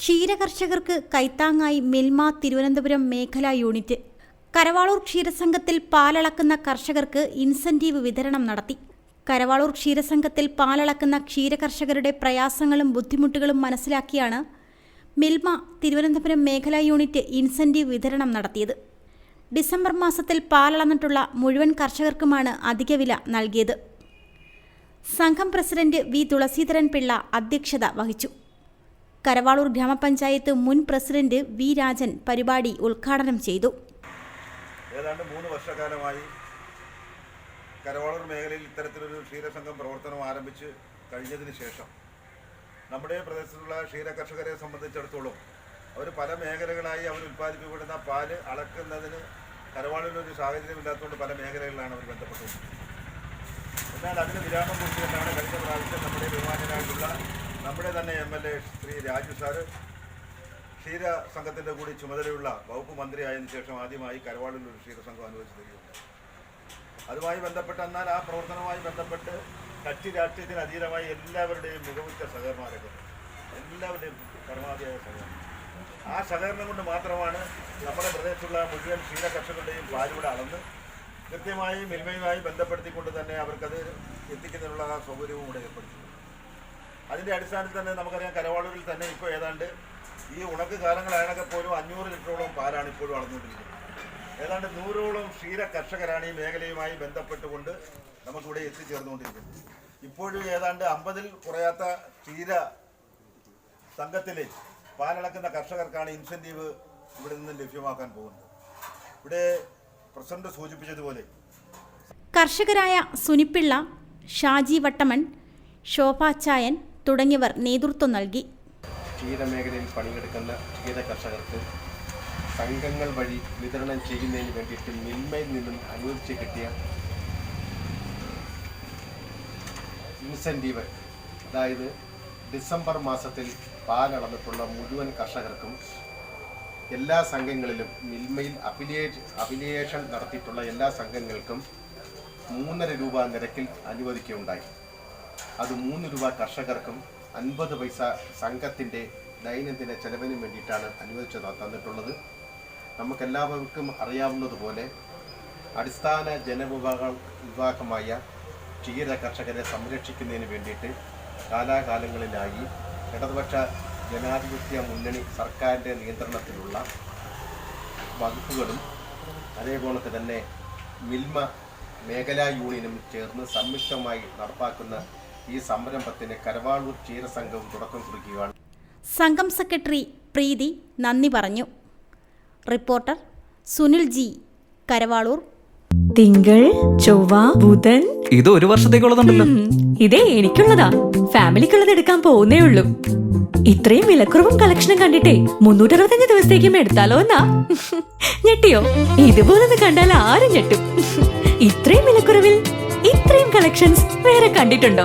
ക്ഷീരകർഷകർക്ക് കൈത്താങ്ങായി മിൽമ തിരുവനന്തപുരം മേഖലാ യൂണിറ്റ്. കരവാളൂർ ക്ഷീരസംഘത്തിൽ പാലളക്കുന്ന കർഷകർക്ക് ഇൻസെന്റീവ് വിതരണം നടത്തി. കരവാളൂർ ക്ഷീരസംഘത്തിൽ പാലളക്കുന്ന ക്ഷീരകർഷകരുടെ പ്രയാസങ്ങളും ബുദ്ധിമുട്ടുകളും മനസ്സിലാക്കിയാണ് മിൽമ തിരുവനന്തപുരം മേഖലാ യൂണിറ്റ് ഇൻസെന്റീവ് വിതരണം നടത്തിയത്. ഡിസംബർ മാസത്തിൽ പാലളന്നിട്ടുള്ള മുഴുവൻ കർഷകർക്കുമാണ് അധിക വില നൽകിയത്. സംഘം പ്രസിഡന്റ് വി. തുളസീധരൻ പിള്ള അധ്യക്ഷത വഹിച്ചു. കരവാളൂർ ഗ്രാമപഞ്ചായത്ത് മുൻ പ്രസിഡന്റ് വി രാജൻ പരിപാടി ഉദ്ഘാടനം ചെയ്തു. ഏതാണ്ട് മൂന്ന് വർഷക്കാലമായി കരവാളൂർ മേഖലയിൽ ഇത്തരത്തിലൊരു ക്ഷീരസംഘം പ്രവർത്തനം ആരംഭിച്ച് കഴിഞ്ഞതിന് ശേഷം നമ്മുടെ പ്രദേശത്തുള്ള ക്ഷീര കർഷകരെ സംബന്ധിച്ചിടത്തോളം അവർ പല മേഖലകളായി അവർ ഉൽപ്പാദിപ്പിക്കപ്പെടുന്ന പാൽ അളക്കുന്നതിന് കരവാളൂരിലൊരു സാഹചര്യമില്ലാത്തതുകൊണ്ട് പല മേഖലകളിലാണ് അവർ ബന്ധപ്പെട്ടുകൊണ്ടിരിക്കുന്നത്. എന്നാൽ അതിന് വിരാമം കുറിച്ചുകൊണ്ടാണ് കഴിഞ്ഞ പ്രാവശ്യം നമ്മുടെ ബഹുമാനനായിട്ടുള്ള നമ്മുടെ തന്നെ M L A Shri Raju sir ക്ഷീര സംഘത്തിന്റെ കൂടി ചുമതലയുള്ള വകുപ്പ് മന്ത്രിയായതിനു ശേഷം ആദ്യമായി കരവാളിൽ ഒരു ക്ഷീരസംഘം അനുവദിച്ചു തരികയുണ്ട് അതുമായി ബന്ധപ്പെട്ട് എന്നാൽ ആ പ്രവർത്തനവുമായി ബന്ധപ്പെട്ട് കക്ഷി രാഷ്ട്രീയത്തിന് അതീതമായി എല്ലാവരുടെയും മികവുറ്റ സഹകരണമാരൊക്കെ എല്ലാവരുടെയും പരമാവധിയായ സഹകരണം. ആ സഹകരണം കൊണ്ട് മാത്രമാണ് നമ്മുടെ പ്രദേശത്തുള്ള മുഴുവൻ ക്ഷീര കർഷകരുടെയും പാലിവിടെ അളന്ന് കൃത്യമായി മിൽമയുമായി ബന്ധപ്പെടുത്തിക്കൊണ്ട് തന്നെ അവർക്കത് എത്തിക്കുന്നതിനുള്ള ആ സൗകര്യവും കൂടെ ഏർപ്പെടുത്തി അതിന്റെ അടിസ്ഥാനത്തിൽ തന്നെ നമുക്കറിയാം കരവാളൂരിൽ തന്നെ ഇപ്പോൾ ഏതാണ്ട് ഈ ഉണക്ക് കാലങ്ങളായണക്കെ പോലും അഞ്ഞൂറ് ലിറ്ററോളം പാലാണ് ഇപ്പോഴും അളന്നുകൊണ്ടിരിക്കുന്നത്. ഏതാണ്ട് നൂറോളം ക്ഷീര കർഷകരാണ് ഈ മേഖലയുമായി ബന്ധപ്പെട്ടുകൊണ്ട് നമുക്കിവിടെ എത്തിച്ചേർന്നുകൊണ്ടിരിക്കുന്നത്. ഇപ്പോഴും ഏതാണ്ട് അമ്പതിൽ കുറയാത്ത ക്ഷീര സംഘത്തിലെ പാലളക്കുന്ന കർഷകർക്കാണ് ഇൻസെന്റീവ് ഇവിടെ നിന്ന് ലഭ്യമാക്കാൻ പോകുന്നത്. ഇവിടെ പ്രസിഡന്റ് സൂചിപ്പിച്ചതുപോലെ കർഷകരായ സുനിപ്പിള്ള ഷാജി വട്ടമൺ ശോഭാച്ചായൻ തുടങ്ങിയവർ നേതൃത്വം നൽകി. ക്ഷീരമേഖലയിൽ പണിയെടുക്കുന്ന ക്ഷീര കർഷകർക്ക് സംഘങ്ങൾ വഴി വിതരണം ചെയ്യുന്നതിന് വേണ്ടിയിട്ട് മിൽമയിൽ നിന്നും അനുവദിച്ച് കിട്ടിയ ഇൻസെന്റീവ് അതായത് ഡിസംബർ മാസത്തിൽ പാലളന്നിട്ടുള്ള മുഴുവൻ കർഷകർക്കും എല്ലാ സംഘങ്ങളിലും മിൽമയിൽ അഫിലിയേ അഫിലിയേഷൻ നടത്തിയിട്ടുള്ള എല്ലാ സംഘങ്ങൾക്കും മൂന്നര രൂപ നിരക്കിൽ അനുവദിക്കുകയുണ്ടായി. അത് മൂന്ന് രൂപ കർഷകർക്കും അൻപത് പൈസ സംഘത്തിന്റെ ദൈനംദിന ചെലവിന് വേണ്ടിയിട്ടാണ് അനുവദിച്ചു തന്നിട്ടുള്ളത്. നമുക്കെല്ലാവർക്കും അറിയാവുന്നതുപോലെ അടിസ്ഥാന ജനവിഭാഗ വിഭാഗമായ ക്ഷീര കർഷകരെ സംരക്ഷിക്കുന്നതിന് വേണ്ടിയിട്ട് കാലാകാലങ്ങളിലായി ഇടതുപക്ഷ ജനാധിപത്യ മുന്നണി സർക്കാരിന്റെ നിയന്ത്രണത്തിലുള്ള വകുപ്പുകളും അതേപോലെ തന്നെ മിൽമ മേഖലാ യൂണിയനും ചേർന്ന് സംയുക്തമായി നടപ്പാക്കുന്ന ഈ സംരംഭത്തിന് കരവാളൂർ ക്ഷീരസംഘവും തുടക്കം കുറിക്കുകയാണ്. സംഘം സെക്രട്ടറി പ്രീതി നന്ദി പറഞ്ഞു. റിപ്പോർട്ടർ സുനിൽ ജി കരവാളൂർ. തിങ്കൾ ചൊവ്വ ബുധൻ. ഇത് ഒരു വർഷത്തേക്കുള്ളതുണ്ടല്ലോ. ഇതേ എനിക്കുള്ളതാ. ഫാമിലിക്കുള്ളത് എടുക്കാൻ പോകുന്നേ ഉള്ളൂ ഇത്രയും വിലക്കുറവും കളക്ഷനും കണ്ടിട്ടേ മുന്നൂറ്ററുപത്തഞ്ച് ദിവസത്തേക്കും എടുത്താലോ എന്നാ? ഞെട്ടിയോ? ഇതുപോലൊന്ന് കണ്ടാൽ ആരും ഞെട്ടും. ഇത്രയും വിലക്കുറവിൽ ഇത്രയും കളക്ഷൻസ് വേറെ കണ്ടിട്ടുണ്ടോ?